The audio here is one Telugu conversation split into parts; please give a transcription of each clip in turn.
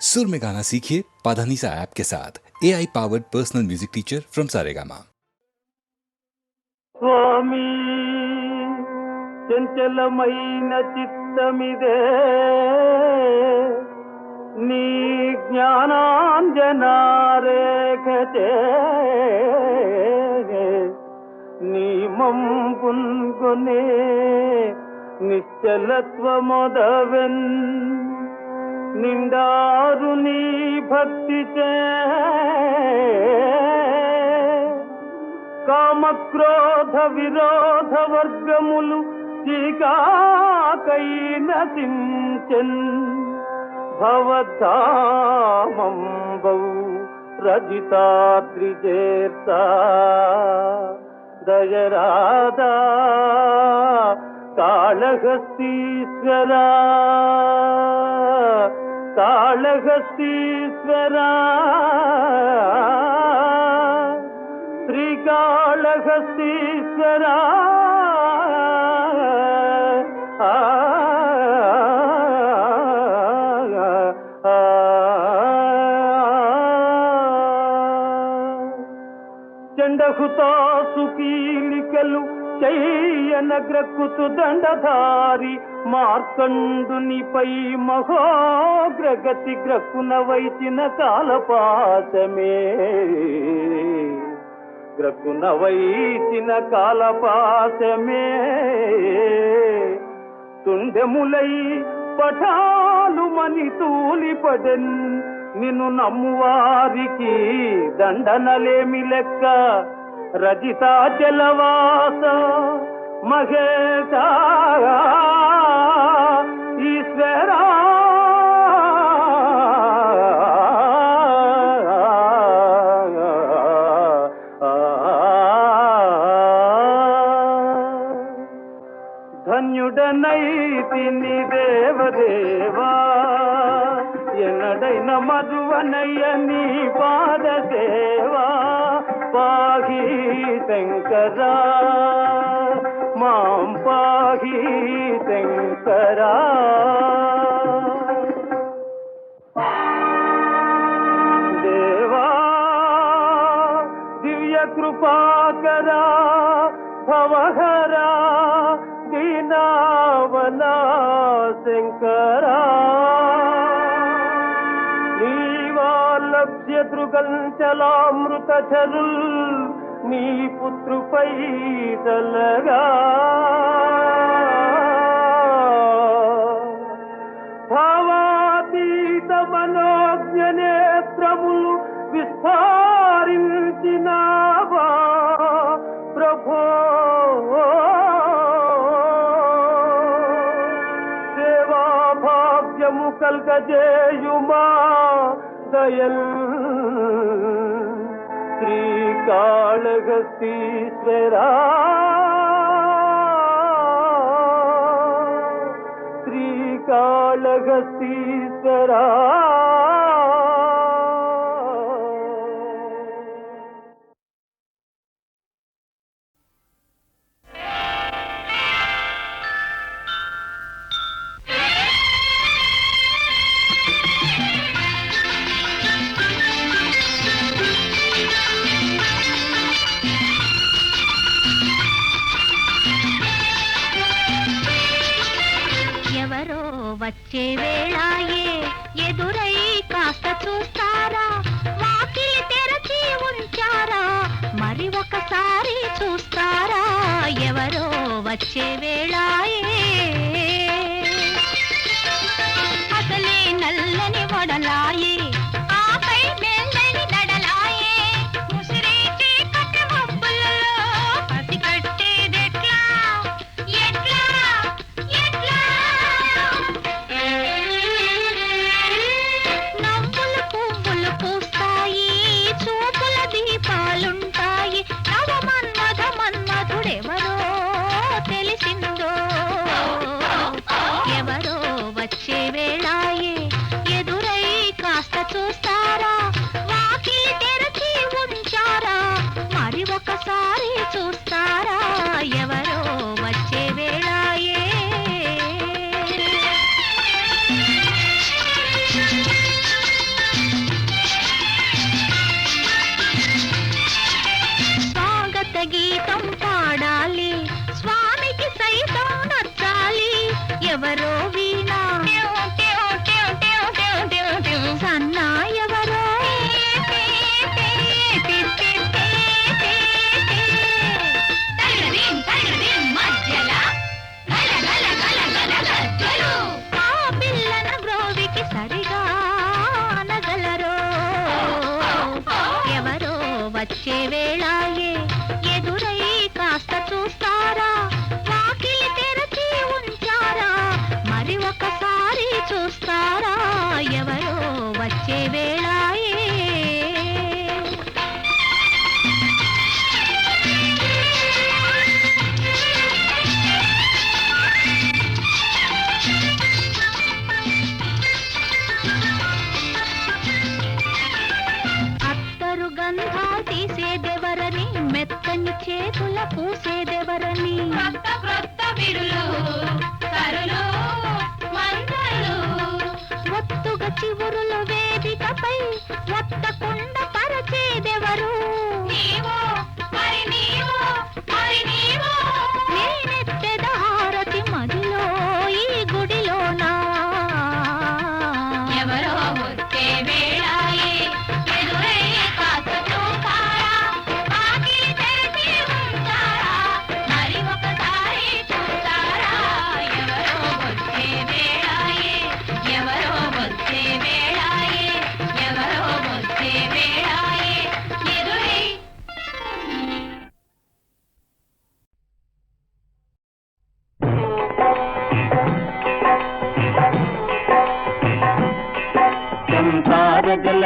सुर में गाना सीखिए पाधानीसा ऐप के साथ A I powered personal music teacher from Saregama స్వామి చంచలమైన చిత్తమిదే నీ జ్ఞానాంజనారేఖచే నీ మంపున్గొనే నిశ్చలత్వమొదవెన్ నిండారు నీ భక్తి కామక్రోధ విరోధ వర్గములు చీకాకైన సించన్ భవధామంబౌ రజితాద్రిజేత దయరాధా కాళహస్తీశ్వరా. కాళహస్తీశ్వరా శ్రీకాళహస్తీశ్వరా ఆ, ఆ, చండహుతాసు కీలికలు చెయ్యన గ్రక్కుతు దండధారి మార్కండునిపై మహోగ్రగతి గ్రక్కున వైచిన కాలపాశమే. గ్రక్కున వైచిన కాలపాశమే. తుండెములై పఠాలు మని తూలిపడెన్ నిన్ను నమ్మువారికి దండనలేమి లెక్క. రజితా జలవాస మహేశ ಶಂಕರ ಮಾಂ ಪಾಹಿ ಶಂಕರ ದೇವಾ ದಿವ್ಯ ಕೃಪಾಕರ ಭವಹರ ದೀನಾವನ ಶಂಕರ ನೀವಾ ಲಭ್ಯ ದೃಗಂಚಲಾಮೃತಚರುಲ್ నీ పుత్రుపై తలగా భావాతీత మనోజ్ఞ నేత్రములు విస్తారించినావా ప్రభో. సేవా భాగ్యము కల్గజేయుమా దయల్ ಶ್ರೀ ಕಾಳಗತೀಶ್ವರ ಶ್ರೀ ಕಾಳಗತೀಶ್ವರ వచ్చే వేళాయే ఎదురై కాస్త చూస్తారా? వాకిలి తెరచి ఉంచారా? మరి ఒకసారి చూస్తారా? ఎవరో వచ్చే వేళాయే. అసలే నల్లని వడలాయే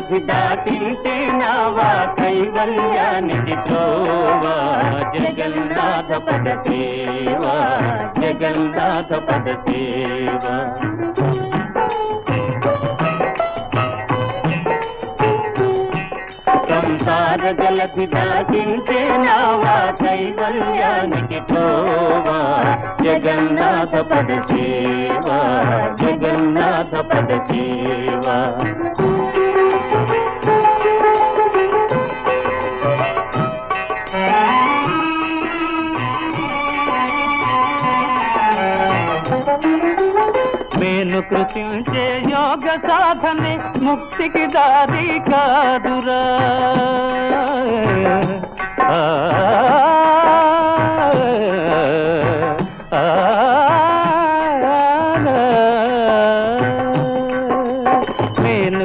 సంసార జలధి దాటింటే నావా కైవల్యానికి త్రోవా. జగన్నాథ పదసేవా. జగన్నాథ పదసేవా. సంసార జలధి దాటింటే నావా కైవల్యానికి త్రోవా. జగన్నాథ పదసేవా. జగన్నాథ పద तुझे योग साधने मुक्ति की दादी का दुरा?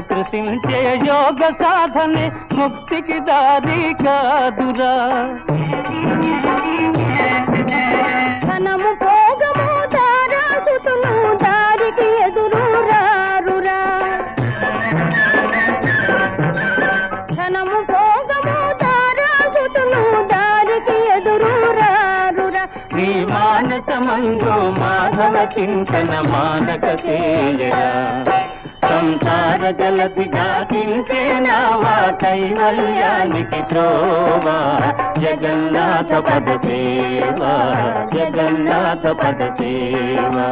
तुझे योग साधने मुक्ति की दारी का दुरा। చింతన మానక చేయరా సంసార జలధి దాటించే నావా కైవల్యానికి త్రోవా. జగన్నాథ పద సేవా జగన్నాథ పద సేవా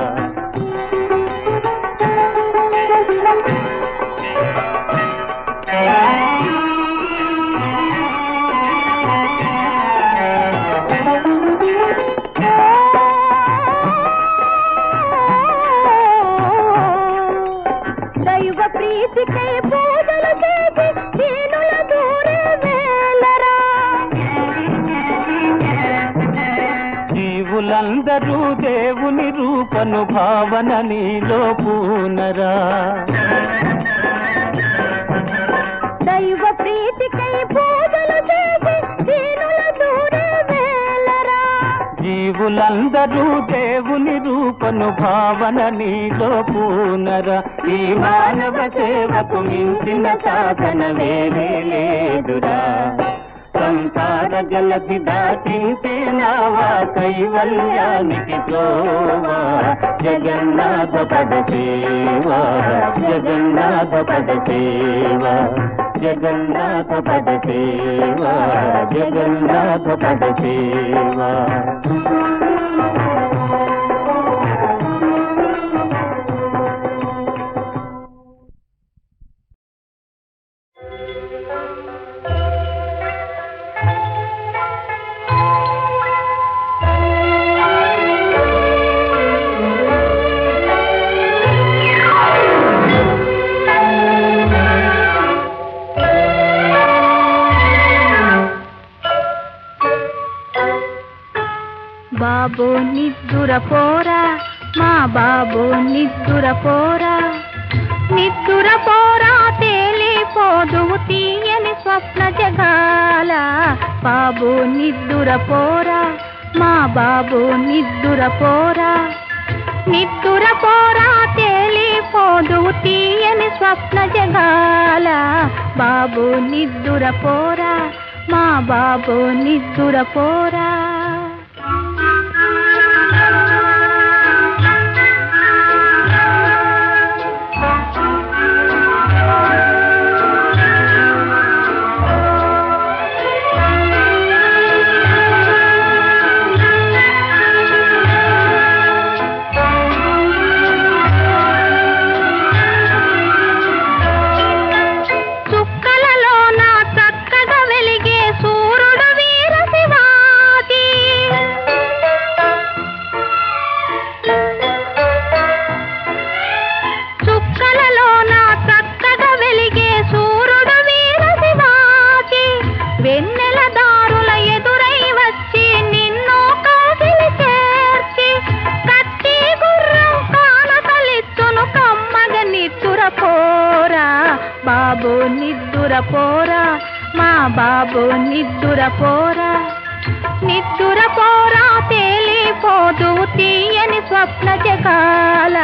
జీవులందరూ దేవుని రూపను భావన నీలో పూనర. ఈ మానవ సేవకు మించిన సాధన వేరే లేదురా. సంసార జలసి దాటింటే నావా కైవల్యానికి త్రోవా జగన్నాథ పద సేవా. జగన్నాథ పద సేవా. జగన్నాథ పద సేవా జగన్నాథ పద సేవా పోరా మా బాబు నిద్దుర పోరా. నిద్దుర పోరా తేలిపోదు తీయని స్వప్న జగాల. బాబు నిద్దుర పోరా మా బాబు నిద్దుర పోరా. తీయని స్వప్న జగాల.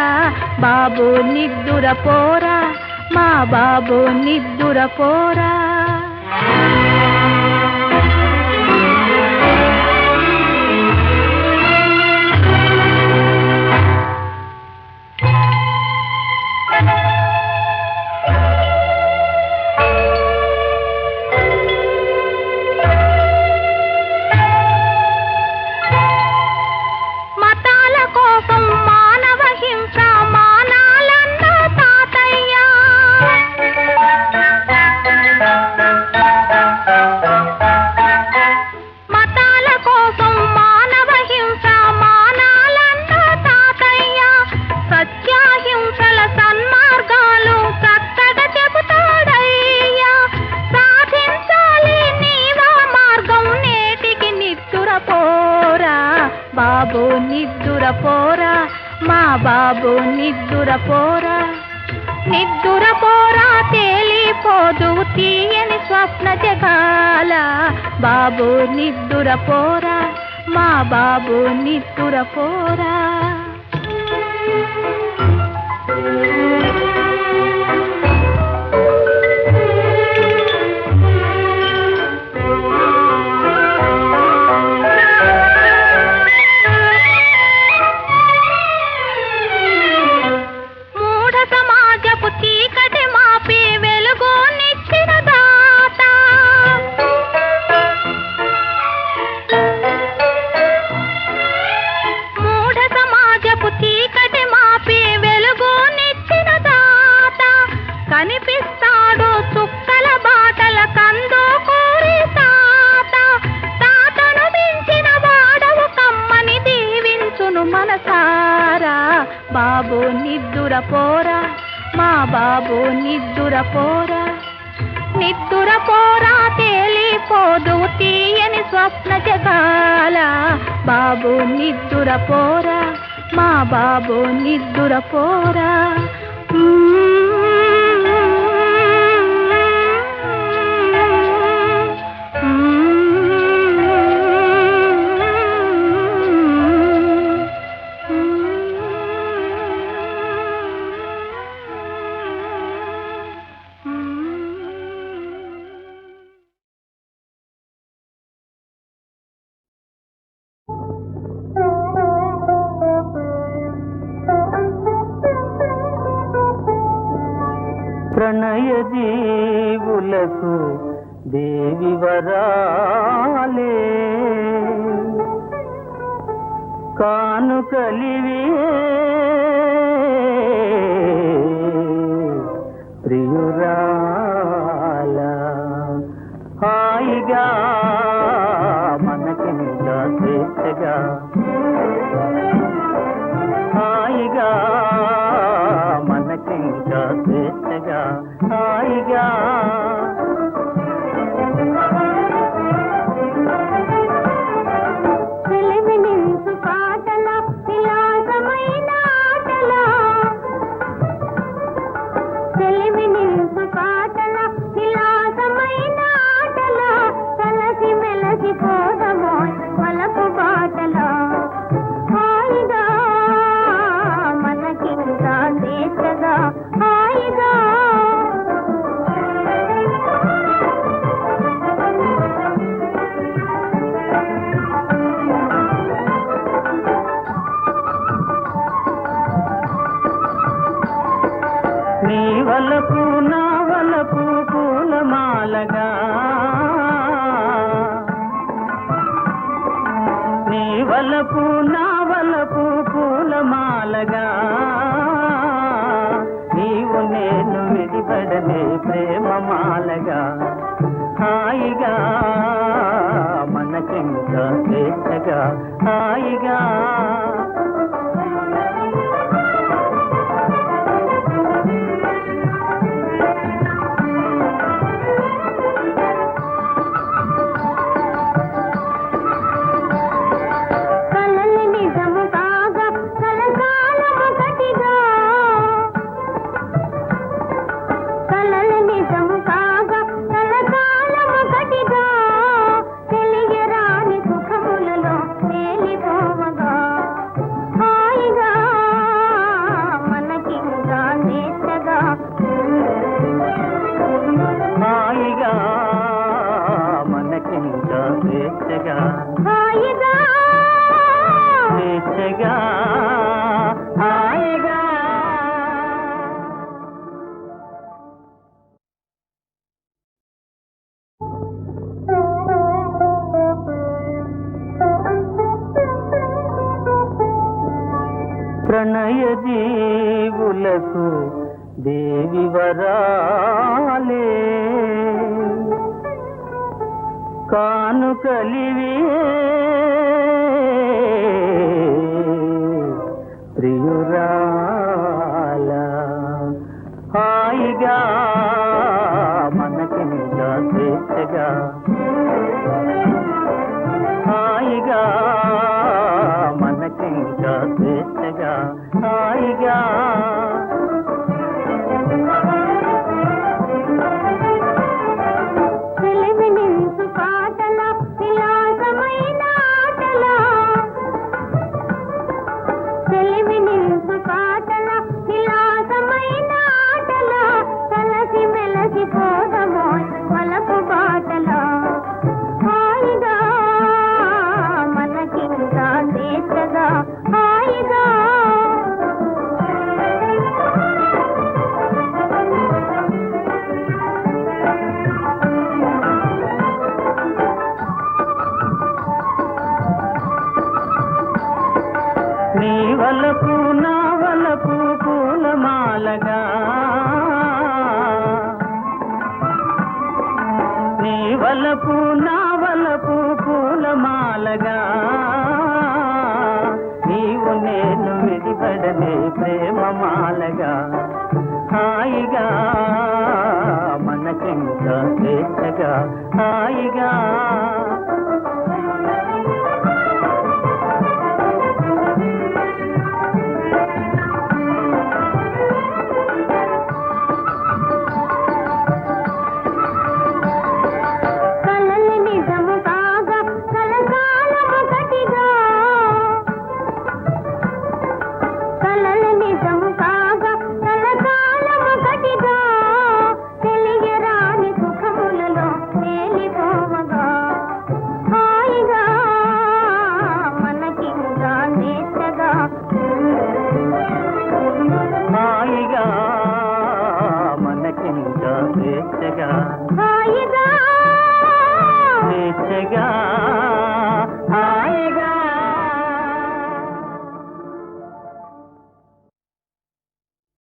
బాబు నిద్దుర పోరా మా బాబు నిద్దుర పోరా. పోరా మా బాబు నిప్పుర పోరా బాబు నిద్దురపోరా నిద్దురపోరా తేలిపోదు తీయని స్వప్న జగాల. బాబు నిద్దురపోరా మా బాబు నిద్దురపోరా కొలకు బాటలు నీ ప్రేమ మాలగా హాయిగా మనకింకా స్వేచ్ఛగా హాయిగా. దేవి వరాలే కాను కానుకలివే. ప్రియురా పూలమాలగా నీ వలపు నా వలపు పూలమాలగా. నీవు నేను విడిపడనే ప్రేమమాలగా. హాయిగా మనకింకా స్వేచ్ఛగా హాయిగా